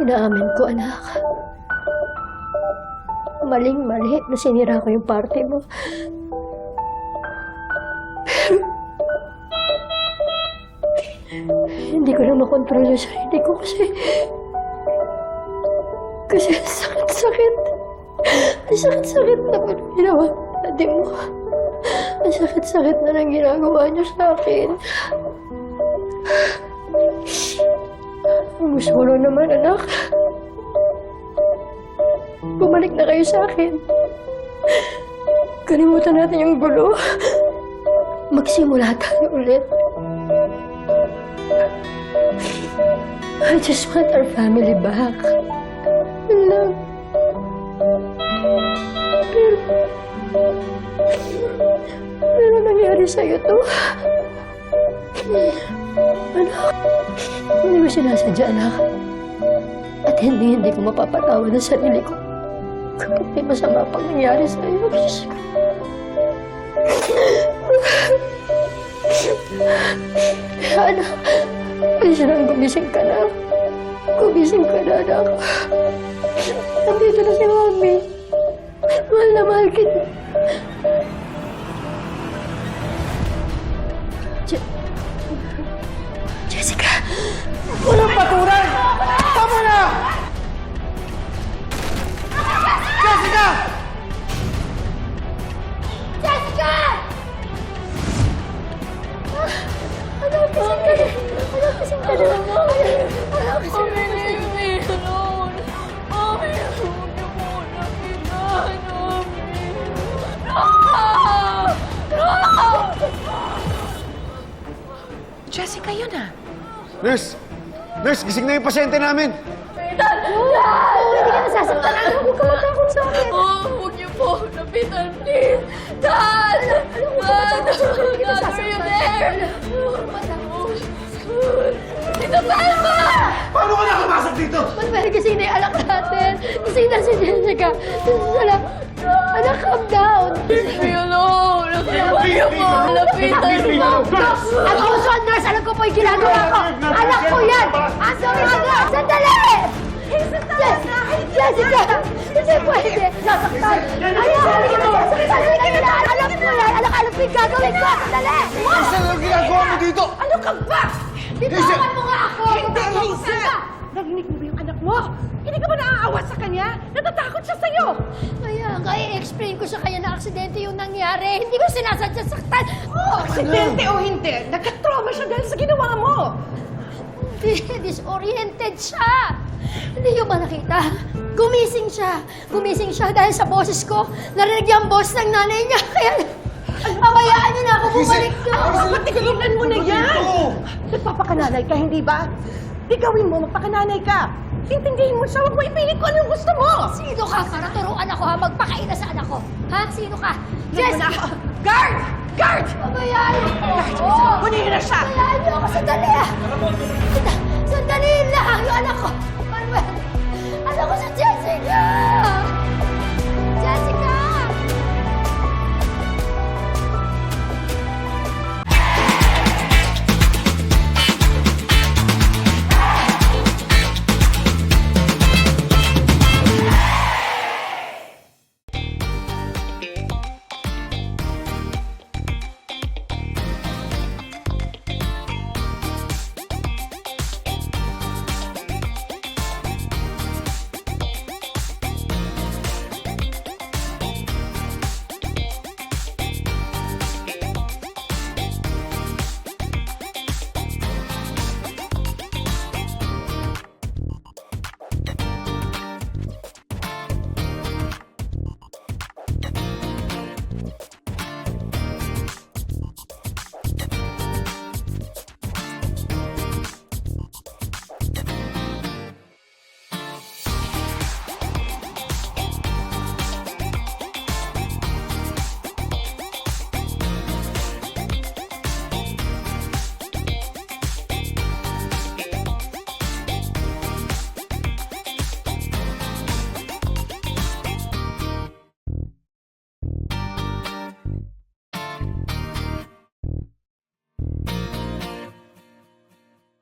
Inaamin ko, anak. Maling-mali na sinira ko yung party mo. Hindi ko na makontrol yung sarili ko kasi... Kasi sakit-sakit. Ang sakit-sakit na nang ginawa daddy mo. Ang sakit-sakit na nang ginagawa niyo sa akin. Lang naman, anak. Bumalik na kayo sa akin. Kalimutan natin yung gulo. Magsimula tayo ulit. I just want our family back. Yun. Pero... Pero nangyari sa'yo to. Hindi mo sinasadya, anak. At hindi, hindi ko mapapatawa ng sarili ko. Kapag may masama pang nangyari sa'yo, Diyos ko. Anak, please lang gumising ka na. Gumising ka na, anak. Nandito na si Mami. Mahal na mahal kita. Jessica! Walang paturan! Tama na! Jessica! Jessica! Anak, kasing ka na. Anak, kasing ka na. Anak, kasing ka na. Jessica, yun ah. Nurse! Nurse, gising na yung pasyente namin! Hindi ka nasasaktan. Anak, huwag ka matakot sa akin. Oh, huwag niyo po. Lapitan, please. Dad! Dad! Dad, are you there? Tita Belma! Paano ka nakamasok dito? Mas kasi na yung anak natin. Kasi na si Jessica. Anak, calm down. Leave me alone! Lapitan po! Lapitan mo! At also, nurse, alam ko po yung ginagawa ko. Anak ko yan! Ah, sorry, anak! Sandali! Jessica! Jessica! Hindi pwede! Sasaktan! Ayaw! Sasaktan! Na! Alam mo yan! Alam ko yung gagawin ko! Sandali! Isa lang ginagawa mo dito! Ano ka ba? Bitawan mo nga ako! Hindi! Narinig mo ba yung anak mo? Hindi ka ba naaawa sa kanya? Sa'yo! Kaya nga, i-explain ko sa kanya na aksidente yung nangyari. Hindi ko sinasadya saktan. Oh! Aksidente o hindi, nagka-trauma siya dahil sa ginawa mo! Disoriented siya. Hindi niyo ba nakita? Gumising siya. Gumising siya dahil sa boses ko. Narinig niya ang boss ng nanay niya. Kaya, pabayaan niyo na ako bumalik doon. Patigilan mo na yan! Nagpapakananay ka, hindi ba? Di gawin mo, magpakananay ka! Intindihin mo siya, huwag mo ipilit kung anong gusto mo! Sino ka para turuan ako ha? Magpakaina sa anak ko. Ha? Sino ka? Yes! Guard! Guard! Pabayaan niyo ako.